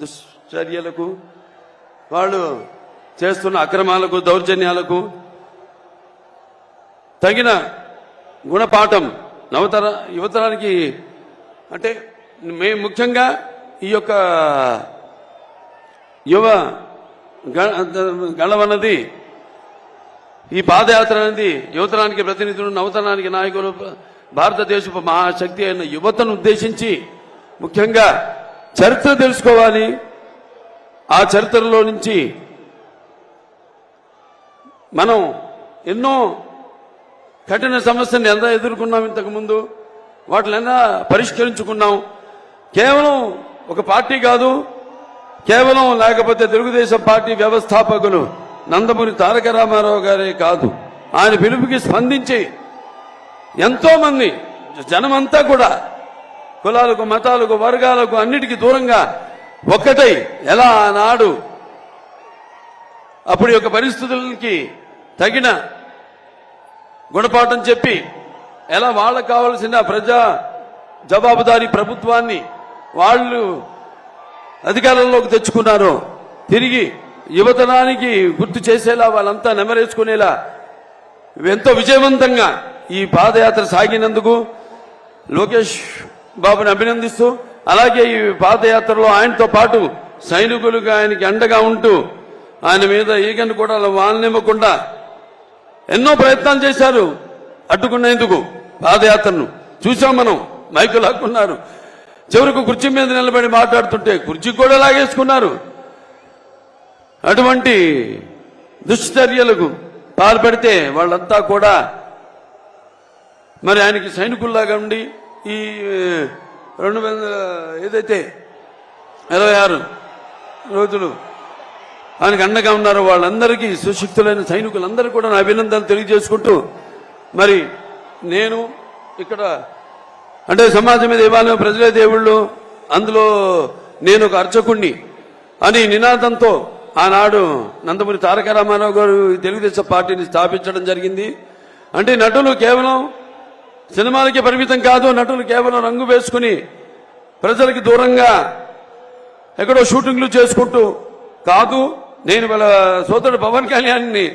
దుశ్చర్యలకు వాళ్ళు చేస్తున్న అక్రమాలకు దౌర్జన్యాలకు తగిన గుణపాఠం నవతర యువతరానికి అంటే మేము ముఖ్యంగా ఈ యొక్క యువ గ- గళమన్నది ఈ పాదయాత్ర అనేది యువతరానికి ప్రతినిధులు నవతరానికి నాయకులు భారతదేశపు మహాశక్తి అయిన యువతను ఉద్దేశించి ముఖ్యంగా చరిత్ర తెలుసుకోవాలి. ఆ చరిత్రలో నుంచి మనం ఎన్నో కఠిన సమస్యను ఎంత ఎదుర్కొన్నాం ఇంతకుముందు? వాటిని ఎలా పరిష్కరించుకున్నాం? కేవలం ఒక పార్టీ కాదు కేవలం లేకపోతే తెలుగుదేశం పార్టీ వ్యవస్థాపకులు నందమూరి తారక రామారావు గారే కాదు. ఆయన పిలుపుకి స్పందించి ఎంతో మంది జనమంతా కూడా కులాలకు మతాలకు వర్గాలకు అన్నిటికీ దూరంగా ఒక్కటై ఎలా ఆనాడు అప్పుడు యొక్క పరిస్థితులకి తగిన గుణపాఠం చెప్పి ఎలా వాళ్ళకు కావలసిన ప్రజా జవాబుదారీ ప్రభుత్వాన్ని వాళ్ళు అధికారంలోకి తెచ్చుకున్నారు తిరిగి యువతనానికి గుర్తు చేసేలా వాళ్ళంతా నెమరేసుకునేలా ఎంతో విజయవంతంగా ఈ పాదయాత్ర సాగినందుకు లోకేష్ బాబుని అభినందిస్తూ అలాగే ఈ పాదయాత్రలో ఆయనతో పాటు సైనికులుగా ఆయనకి అండగా ఉంటూ ఆయన మీద ఈగను కూడా వాళ్ళనివ్వకుండా ఎన్నో ప్రయత్నాలు చేశారు అడ్డుకునేందుకు పాదయాత్రను. చూసాం మనం మైకు లాక్కున్నారు. చివరకు కుర్చీ మీద నిలబడి మాట్లాడుతుంటే కుర్చీ కూడా లాగేసుకున్నారు. అటువంటి దుశ్చర్యలకు పాల్పడితే వాళ్ళంతా కూడా మరి ఆయనకి సైనికుల్లాగా ఉండి ఈ రెండు వేల ఏదైతే ఇరవై ఆరు రోజులు దానికి అండగా ఉన్నారో వాళ్ళందరికీ సుశక్తులైన సైనికులందరూ కూడా నా అభినందనలు తెలియజేసుకుంటూ మరి నేను ఇక్కడ అంటే సమాజమే దేవాలయం ప్రజలే దేవుళ్ళు అందులో నేను ఒక అర్చకుణ్ణి అని నినాదంతో ఆనాడు నందమూరి తారక రామారావు గారు తెలుగుదేశం పార్టీని స్థాపించడం జరిగింది. అంటే నటులు కేవలం సినిమాలకి పరిమితం కాదు నటులు కేవలం రంగు వేసుకుని ప్రజలకి దూరంగా ఎక్కడో షూటింగ్లు చేసుకుంటూ కాదు నేను వాళ్ళ సోదరుడు పవన్ కళ్యాణ్ని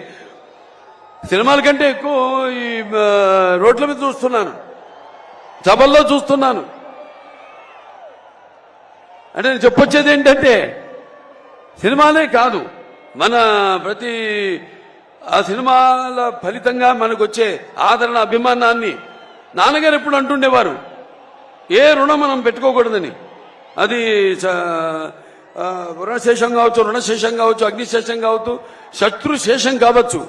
సినిమాల కంటే ఎక్కువ ఈ రోడ్ల మీద చూస్తున్నాను. సభల్లో చూస్తున్నాను. అంటే నేను చెప్పొచ్చేది ఏంటంటే సినిమాలే కాదు మన ప్రతి ఆ సినిమాల ఫలితంగా మనకు వచ్చే ఆదరణ అభిమానాన్ని నాన్నగారు ఎప్పుడు అంటుండేవారు ఏ రుణం మనం పెట్టుకోకూడదని. అది రుణశేషం కావచ్చు రుణశేషం కావచ్చు అగ్నిశేషం కావచ్చు శత్రు శేషం కావచ్చు.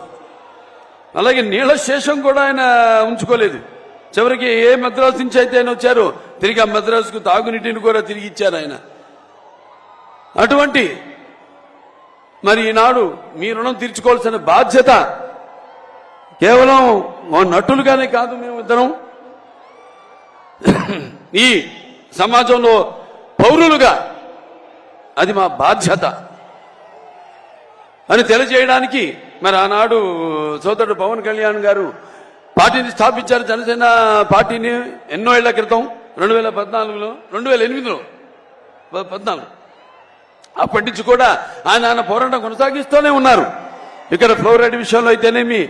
అలాగే నీళ్ళ శేషం కూడా ఆయన ఉంచుకోలేదు. చివరికి ఏ మద్రాసు నుంచి అయితే ఆయన వచ్చారో తిరిగి ఆ మద్రాసుకు తాగునీటిని కూడా తిరిగి ఇచ్చారు ఆయన. అటువంటి మరి ఈనాడు మీ రుణం తీర్చుకోవాల్సిన బాధ్యత కేవలం మా నటులుగానే కాదు మేము ఇద్దరం ఈ సమాజంలో పౌరులుగా అది మా బాధ్యత అని తెలియజేయడానికి మరి ఆనాడు సోదరుడు పవన్ కళ్యాణ్ గారు పార్టీని స్థాపించారు. జనసేన పార్టీని ఎన్నో ఏళ్ళ క్రితం రెండు వేల పద్నాలుగులో రెండు వేల ఎనిమిదిలో పద్నాలుగు. అప్పటి నుంచి కూడా ఆయన ఆయన పోరాటం కొనసాగిస్తూనే ఉన్నారు. ఇక్కడ ఫ్లోరైడ్ విషయంలో అయితేనేమి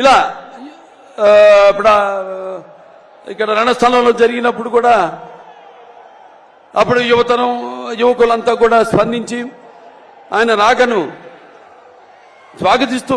ఇలా ఇప్పుడు ఇక్కడ రణస్థలంలో జరిగినప్పుడు కూడా అప్పుడు యువతనం యువకులంతా కూడా స్పందించి ఆయన రాకను స్వాగతిస్తూ